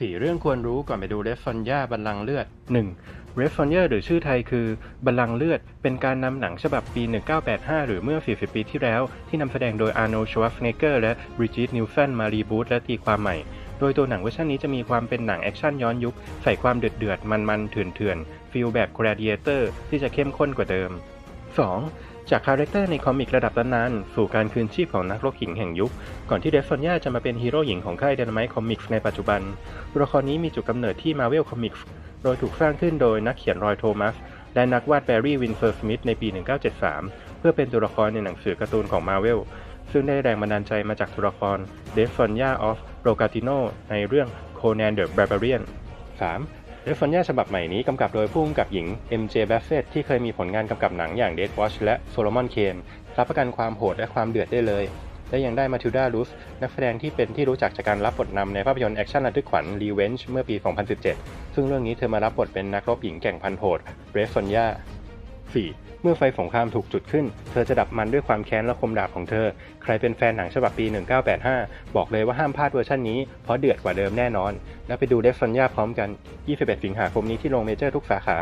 4 เรื่องควรรู้ก่อนไปดูเรฟฟอนยาบัลลังเลือด 1. เรฟฟอนยาหรือชื่อไทยคือ บัลลังเลือด เป็นการนำหนังฉบับปี 1985 หรือเมื่อ 40 ปีที่แล้ว ที่นำแสดงโดยอาร์โนชว a ฟเนเกอร์และบริจิตนิวสันมารีบูธและตีความใหม่ โดยตัวหนังเวอร์ชันนี้จะมีความเป็นหนังแอคชั่นย้อนยุค ใส่ความเดือดเดือดๆมันๆเถื่อนฟีลแบบ Gladiator ที่จะเข้มข้นกว่าเดิม 2. จากคาแรคเตอร์ในคอมิกระดับตำนานสู่การคืนชีพของนักรบหญิงแห่งยุค ก่อนที่เดฟฟอนยาจะมาเป็นฮีโร่หญิงของค่าย Dynamite Comics ในปัจจุบัน ตัวละครนี้มีจุดกำเนิดที่ Marvel Comics โดยถูกสร้างขึ้นโดยนักเขียนรอยโทมัส และนักวาดแบร์รี่วินเฟอร์สมิธในปี 1973 เพื่อเป็นตัวละครในหนังสือการ์ตูนของ Marvel ซึ่งได้แรงบันดาลใจมาจากตัวละครเดฟฟอนยาออฟโรกาติโนในเรื่อง Conan the Barbarian 3. เดฟฟอนยาฉบับใหม่นี้กำกับโดยผู้กำกับหญิง MJ Bassett ที่เคยมีผลงานกำกับหนังอย่าง Dead Watch และ Solomon Kane รับประกันความโหดและความเดือดได้เลย และยังได้มาทิลดาลูสนักแสดงที่เป็นที่รู้จักจากการรับบทนำในภาพยนตร์แอคชั่นระทึกขวัญ Revenge เมื่อปี 2017 ซึ่งเรื่องนี้เธอมารับบทเป็นนักรบหญิงแก่งพันโหดเรฟฟอนยา 4. เมื่อไฟสงครามถูกจุดขึ้น เธอจะดับมันด้วยความแค้นและคมดาบของเธอ ใครเป็นแฟนหนังฉบับปี 1985 บอกเลยว่าห้ามพลาดเวอร์ชันนี้ เพราะเดือดกว่าเดิมแน่นอน แล้วไปดูเดฟซอนยาพร้อมกัน 21 สิงหาคมนี้ที่โรงเมเจอร์ทุกสาขา